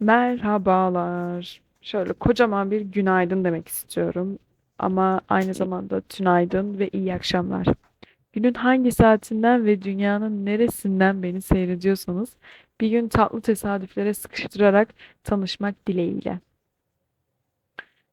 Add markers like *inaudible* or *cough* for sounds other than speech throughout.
Merhabalar. Şöyle kocaman bir günaydın demek istiyorum. Ama aynı zamanda tünaydın ve iyi akşamlar. Günün hangi saatinden ve dünyanın neresinden beni seyrediyorsanız bir gün tatlı tesadüflere sıkıştırarak tanışmak dileğiyle.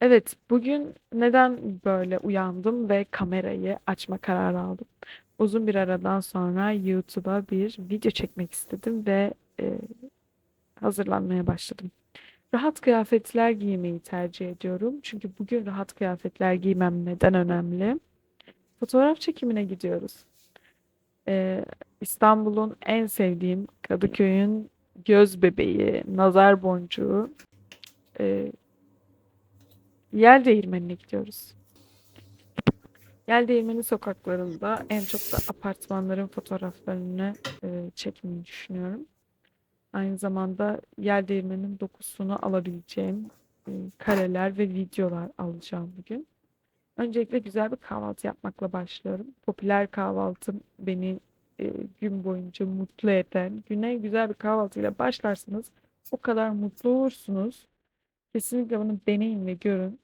Evet, bugün neden böyle uyandım ve kamerayı açma kararı aldım? Uzun bir aradan sonra YouTube'a bir video çekmek istedim ve e, hazırlanmaya başladım. Rahat kıyafetler giymeyi tercih ediyorum. Çünkü bugün rahat kıyafetler giymem neden önemli? Fotoğraf çekimine gidiyoruz. Ee, İstanbul'un en sevdiğim Kadıköy'ün göz bebeği, nazar boncuğu, e, Yel Değirmeni'ne gidiyoruz. Yel Değirmeni sokaklarında en çok da apartmanların fotoğraflarını e, çekmeyi düşünüyorum. Aynı zamanda yer değirmeninin dokusunu alabileceğim e, kareler ve videolar alacağım bugün. Öncelikle güzel bir kahvaltı yapmakla başlıyorum. Popüler kahvaltım beni e, gün boyunca mutlu eden, güne güzel bir kahvaltıyla başlarsanız o kadar mutlu olursunuz. Kesinlikle bunu deneyin ve görün.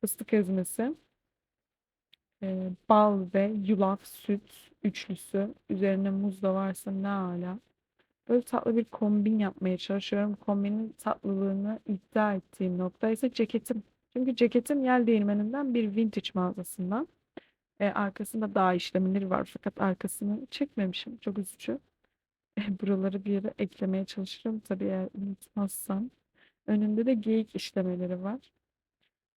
Fıstık ezmesi, e, bal ve yulaf süt üçlüsü. Üzerine muz da varsa ne ala. Böyle tatlı bir kombin yapmaya çalışıyorum. Kombinin tatlılığını iddia ettiğim nokta ise ceketim. Çünkü ceketim Yel Değirmeni'nden bir vintage mağazasından. E, arkasında dağ işlemleri var fakat arkasını çekmemişim. Çok üzücü. E, buraları bir yere eklemeye çalışırım tabii eğer unutmazsam. Önünde de geyik işlemeleri var.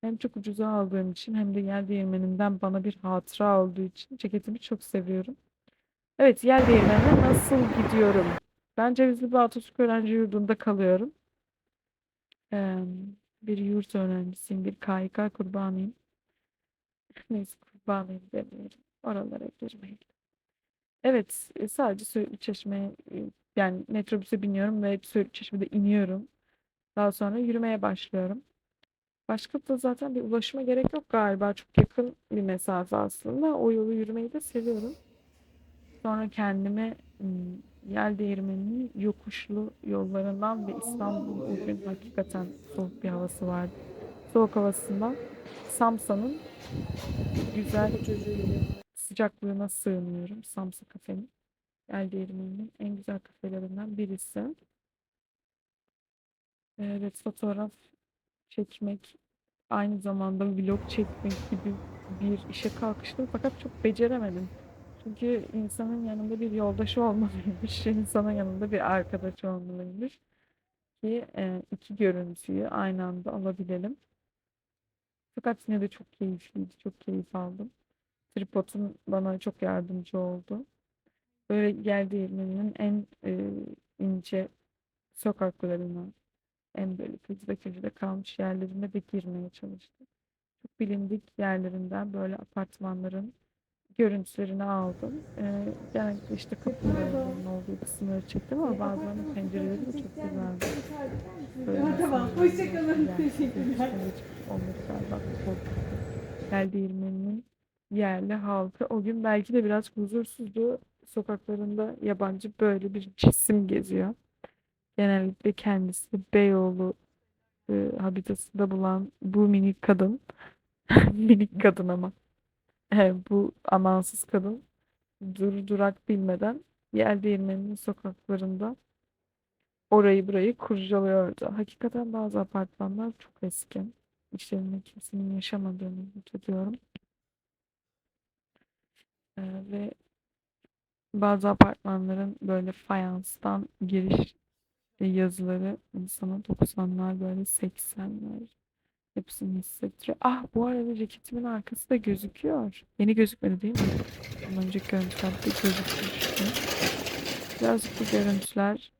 Hem çok ucuza aldığım için hem de Yel Değirmeni'nden bana bir hatıra olduğu için ceketimi çok seviyorum. Evet, Yel Değirmeni'ne nasıl gidiyorum? Ben Cevizli Atatürk Öğrenci Yurdu'nda kalıyorum. Ee, bir yurt öğrencisiyim, bir KYK kurbanıyım. Neyse kurbanıyım demeyelim. Oralara girmeyelim. Evet, e, sadece Söğütlü Çeşme'ye e, yani metrobüse biniyorum ve Söğütlü Çeşme'de iniyorum. Daha sonra yürümeye başlıyorum. Başka da zaten bir ulaşıma gerek yok galiba. Çok yakın bir mesafe aslında. O yolu yürümeyi de seviyorum. Sonra kendimi Yel Değirmeni'nin yokuşlu yollarından ve İstanbul'un bugün hakikaten soğuk bir havası vardı. Soğuk havasından Samsa'nın güzel sıcaklığına sığınıyorum. Samsa kafenin. Yel Değirmeni'nin en güzel kafelerinden birisi. Evet, fotoğraf çekmek, aynı zamanda vlog çekmek gibi bir işe kalkıştım fakat çok beceremedim. Çünkü insanın yanında bir yoldaşı olmalıymış, *laughs* insanın yanında bir arkadaşı olmalıymış ki e, iki görüntüyü aynı anda alabilelim. Fakat yine de çok keyifliydi, çok keyif aldım. Tripodum bana çok yardımcı oldu. Böyle yerinin en e, ince sokaklarına, en böyle kıyıda köşede kalmış yerlerine de girmeye çalıştım. Çok bilindik yerlerinden böyle apartmanların görüntülerini aldım. Ee, genellikle işte kapıların olduğu kısımları çektim ama bazen pencereleri de çok güzeldi. Böyle Tamam, hoşçakalın. Teşekkürler. Onları galiba değirmeninin yerli halkı o gün belki de biraz huzursuzdu. Sokaklarında yabancı böyle bir cisim geziyor. Genellikle kendisi Beyoğlu e, habitasında bulan bu minik kadın *laughs* minik kadın ama *laughs* bu amansız kadın dur durak bilmeden yer değirmeninin sokaklarında orayı burayı kurcalıyordu. Hakikaten bazı apartmanlar çok eski. İçlerinde kimsenin yaşamadığını umut ediyorum. E, ve bazı apartmanların böyle fayanstan giriş yazıları insana 90'lar böyle 80'ler hepsini hissettiriyor. Ah bu arada ceketimin arkası da gözüküyor. Yeni gözükmedi değil mi? Ondan önceki görüntülerde gözükmüştü. Birazcık bu görüntüler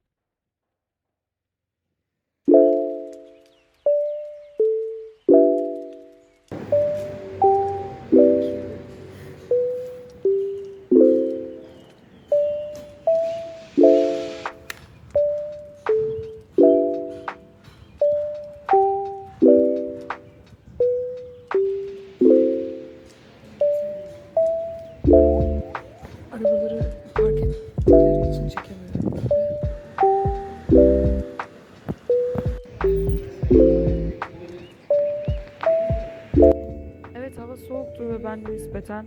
ben nispeten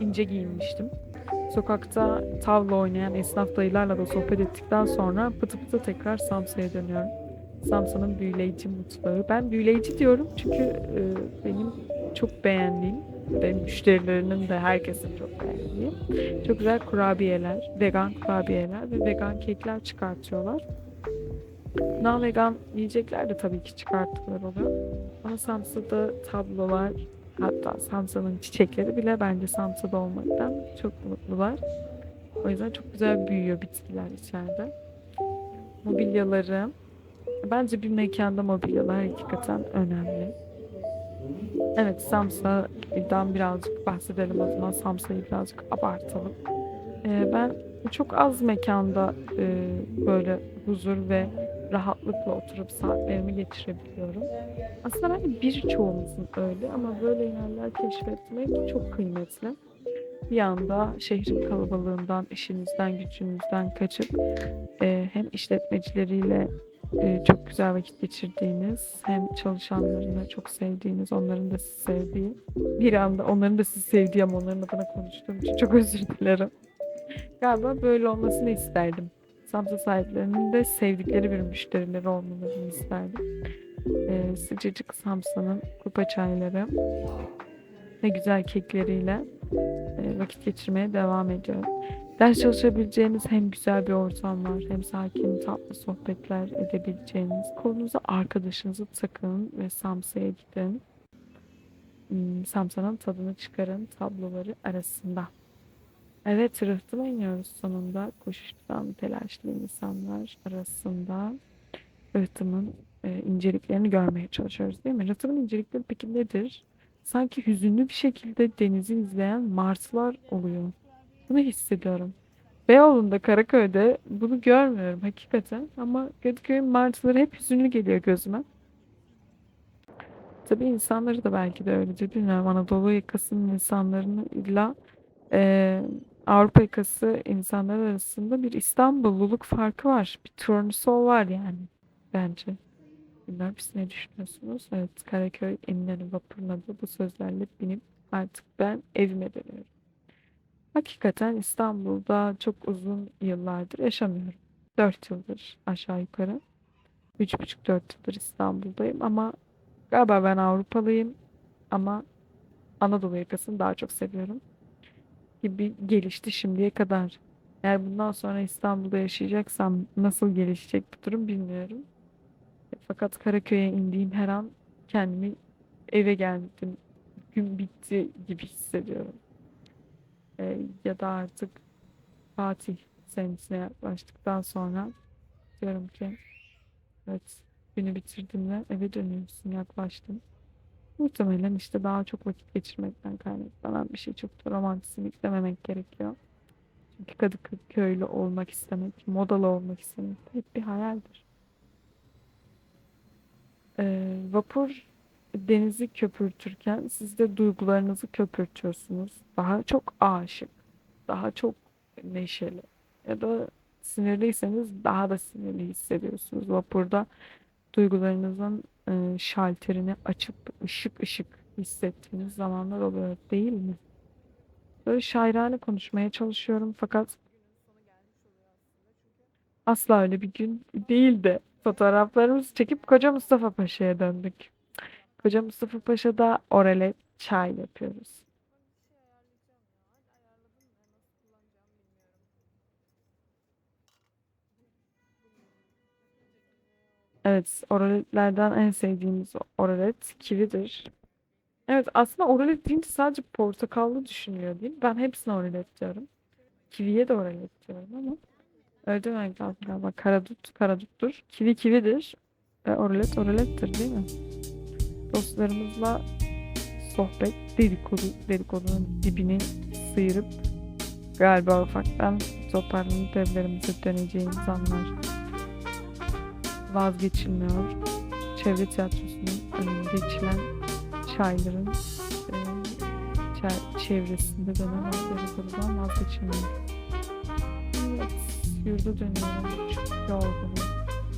ince giyinmiştim. Sokakta tavla oynayan esnaf dayılarla da sohbet ettikten sonra pıtı pıtı tekrar Samsa'ya dönüyorum. Samsa'nın büyüleyici mutfağı. Ben büyüleyici diyorum çünkü e, benim çok beğendiğim ve müşterilerinin de herkesin çok beğendiği çok güzel kurabiyeler, vegan kurabiyeler ve vegan kekler çıkartıyorlar. Non vegan yiyecekler de tabii ki çıkarttıkları oluyor. Ama Samsa'da tablolar hatta Samsa'nın çiçekleri bile bence Samsa'da olmaktan çok mutlular. O yüzden çok güzel büyüyor bitkiler içeride. Mobilyaları bence bir mekanda mobilyalar hakikaten önemli. Evet Samsa'dan birazcık bahsedelim o zaman Samsa'yı birazcık abartalım. Ee, ben çok az mekanda e, böyle huzur ve rahatlıkla oturup saatlerimi geçirebiliyorum. Aslında bence birçoğumuzun öyle ama böyle yerler keşfetmek çok kıymetli. Bir anda şehrin kalabalığından, işinizden, gücünüzden kaçıp e, hem işletmecileriyle e, çok güzel vakit geçirdiğiniz, hem çalışanlarını çok sevdiğiniz, onların da sizi sevdiği, bir anda onların da sizi sevdiği ama onların adına konuştuğum için çok özür dilerim. Galiba böyle olmasını isterdim. Samsa sahiplerinin de sevdikleri bir müşterileri olmalarını isterdim. Ee, sıcacık Samsa'nın kupa çayları ve güzel kekleriyle e, vakit geçirmeye devam ediyorum. Ders çalışabileceğiniz hem güzel bir ortam var hem sakin tatlı sohbetler edebileceğiniz. Kolunuza arkadaşınızı takın ve Samsa'ya gidin. Hmm, Samsa'nın tadını çıkarın tabloları arasında. Evet, rıhtıma iniyoruz sonunda. Koşuşturan telaşlı insanlar arasında rıhtımın e, inceliklerini görmeye çalışıyoruz değil mi? Rıhtımın incelikleri peki nedir? Sanki hüzünlü bir şekilde denizi izleyen martılar oluyor. Bunu hissediyorum. Beyoğlu'nda, Karaköy'de bunu görmüyorum hakikaten. Ama Kadıköy'ün martıları hep hüzünlü geliyor gözüme. Tabii insanları da belki de öyledir bilmiyorum. Anadolu yakasının insanlarını illa e, Avrupa yakası insanlar arasında bir İstanbulluluk farkı var. Bir turnusol var yani bence. Bilmiyorum siz ne düşünüyorsunuz? Evet Karaköy Eminönü vapuruna da bu sözlerle binip artık ben evime dönüyorum. Hakikaten İstanbul'da çok uzun yıllardır yaşamıyorum. 4 yıldır aşağı yukarı. 3,5-4 yıldır İstanbul'dayım ama galiba ben Avrupalıyım ama Anadolu yakasını daha çok seviyorum gibi gelişti şimdiye kadar. Eğer bundan sonra İstanbul'da yaşayacaksam nasıl gelişecek bu durum bilmiyorum. Fakat Karaköy'e indiğim her an kendimi eve geldim. Gün bitti gibi hissediyorum. Ee, ya da artık Fatih senesine yaklaştıktan sonra diyorum ki evet günü bitirdim ve eve dönüyorsun yaklaştım. Muhtemelen işte daha çok vakit geçirmekten kaynaklanan bir şey. Çok da romantizm dememek gerekiyor. Çünkü Kadıköylü olmak istemek, modalı olmak istemek hep bir hayaldir. Ee, vapur denizi köpürtürken siz de duygularınızı köpürtüyorsunuz. Daha çok aşık, daha çok neşeli ya da sinirliyseniz daha da sinirli hissediyorsunuz. Vapurda duygularınızın e, şalterini açıp ışık ışık hissettiğiniz zamanlar oluyor değil mi? Böyle şairane konuşmaya çalışıyorum fakat asla öyle bir gün değildi. Fotoğraflarımızı çekip Koca Mustafa Paşa'ya döndük. Koca Mustafa Paşa'da orale çay yapıyoruz. Evet, oraletlerden en sevdiğimiz oralet kividir. Evet, aslında oralet deyince sadece portakallı düşünüyor değil mi? Ben hepsine oralet diyorum. Kiviye de oralet diyorum ama öyle demek lazım galiba. Karadut, karaduttur. Kivi kividir. Ve oralet oralettir değil mi? Dostlarımızla sohbet, dedikodu, dedikodunun dibini sıyırıp galiba ufaktan toparlanıp evlerimize döneceğimiz anlar vazgeçilmiyor. Çevre tiyatrosunun önünde içilen çayların e, çevresinde dönen dedikodudan vazgeçilmiyor. Evet, yurda dönüyorum. Çok yorgunum.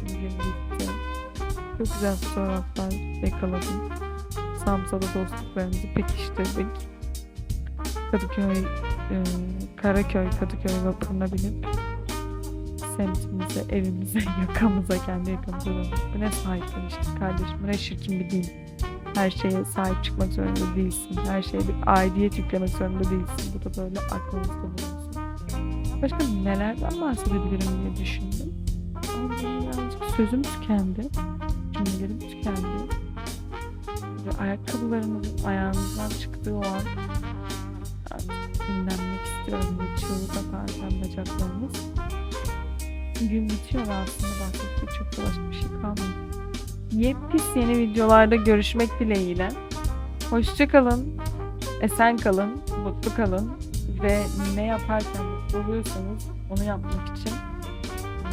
Bugün bitti. Çok güzel fotoğraflar yakaladım. Samsa'da dostluklarımızı pekiştirdik. Kadıköy, e, Karaköy, Kadıköy vapuruna binip semtimize, evimize, *laughs* yakamıza, kendi yakamıza. Bu ne sahiplenişlik kardeşim, bu ne şirkin bir din. Her şeye sahip çıkmak zorunda değilsin. Her şeye bir aidiyet yüklemek zorunda değilsin. Bu da böyle aklınızda bulunsun. Başka nelerden bahsedebilirim diye düşündüm. Ama benim birazcık sözüm tükendi. Cümlelerim tükendi. Ve ayakkabılarınızın ayağınızdan çıktığı o an dinlenmek istiyorum. Geçiyor da bazen bacaklarımız. Gün bitiyor aslında bahsettiğim çok da başka bir şey kalmıyor. Yepis yeni videolarda görüşmek dileğiyle. Hoşçakalın, esen kalın, mutlu kalın ve ne yaparken mutlu oluyorsanız onu yapmak için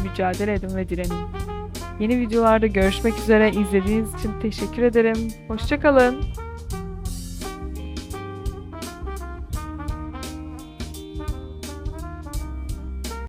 mücadele edin ve direnin. Yeni videolarda görüşmek üzere. İzlediğiniz için teşekkür ederim. Hoşçakalın.